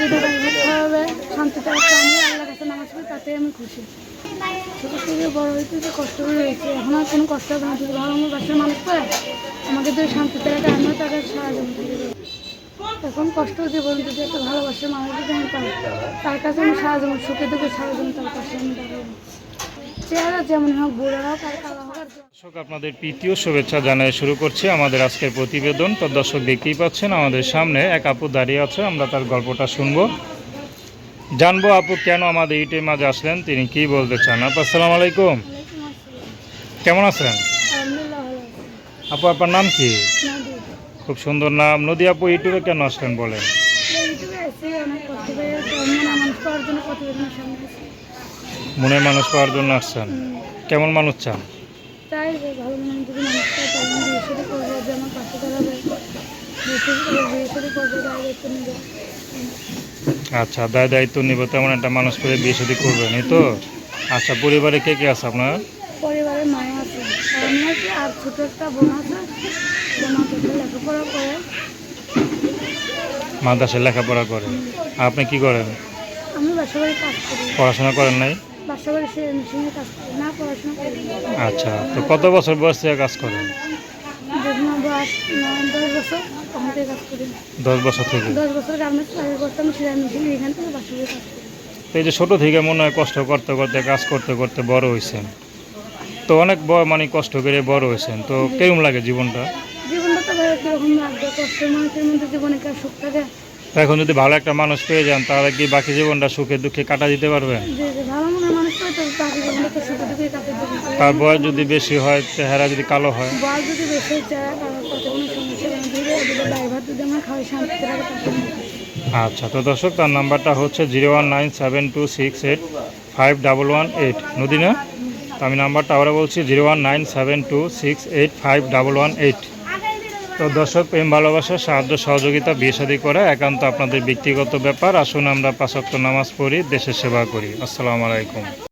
দুটো টাকা একটা আমি আল্লাহ কাছে নামাজ পড়ি তাতে আমি খুশি। ছোটো থেকে বড় হয়েছে যে কষ্ট করে হয়েছে, এখন আর কোনো কষ্ট হবে না। যদি ভালো আমার বাসার মানুষ পায় আমাকে যদি শান্তিতে রাখে আমিও তাকে সাহায্য এখন কষ্ট জীবন যদি একটা ভালোবাসার মানুষ যদি আমি পাই, তার কাছে আমি সাহায্য সুখে দুঃখে সাহায্য তার কাছে আমি দাঁড়াবো। চেহারা যেমন হোক বুড়ো হোক আর কালো হোক দর্শক আপনাদের প্রীতীয় শুভেচ্ছা জানিয়ে শুরু করছি আমাদের আজকের প্রতিবেদন। তো দর্শক দেখতেই পাচ্ছেন আমাদের সামনে এক আপু দাঁড়িয়ে আছে আমরা তার গল্পটা শুনব। জানব আপু কেন আমাদের ইটের মাঝে আসলেন তিনি কি বলতে চান? আপু আসসালামু আলাইকুম। কেমন আছেন? আপু আপনার নাম কি? খুব সুন্দর নাম। নদী আপু ইউটিউবে কেন আসলেন বলেন? মনে মানুষ পাওয়ার জন্য আসছেন। কেমন মানুষ চান? আচ্ছা দায় দায়িত্ব নিব, তেমন একটা মানুষ করে বিয়ে শাদী করবেন, এই তো? আচ্ছা পরিবারে কে কে আছে আপনার? আছি। আর ছোটো একটা বোন আছে। লেখাপড়া করে। মাদ্রাসায় লেখাপড়া করেন আর আপনি কি করেন? আমি কাজ করি। পড়াশোনা করেন নাই? বাসা বাড়ি সে মেশিনে কাজ করি না পড়াশোনা করি। আচ্ছা তো কত বছর বয়স থেকে কাজ করেন? দশ বছর থেকে দশ বছর থেকে? দশ বছর গার্মেন্টস চাকরি করতাম সেলাই মেশিনে এখান থেকে বাসা কাজ করি। এই যে ছোটো থেকে মনে হয় কষ্ট করতে করতে কাজ করতে করতে বড় হয়েছেন। তো অনেক মানে কষ্ট করে বড় হয়েছেন। তো কেমন লাগে জীবনটা? জীবনটা তো লাগবে কষ্টের মানুষের মধ্যে জীবনে কি সুখ থাকে এখন যদি ভালো একটা মানুষ পেয়ে যান তাহলে কি বাকি জীবনটা সুখে দুঃখে কাটা দিতে দেবে তার বয়স যদি বেশি হয় চেহারা যদি কালো হয়। আচ্ছা তো দর্শক তার নাম্বারটা হচ্ছে zero one nine seven two six eight five double one eight. নদী না? আমি নাম্বারটা আবার বলছি zero one nine seven two six eight five double one eight. তো দর্শক, প্রেম, ভালোবাসা, সাহায্য, সহযোগিতা, বিয়ে শাদী করা একান্ত আপনাদের ব্যক্তিগত ব্যাপার। আসুন আমরা পাঁচক্ত নামাজ পড়ি, দেশের সেবা করি। আসসালামু আলাইকুম।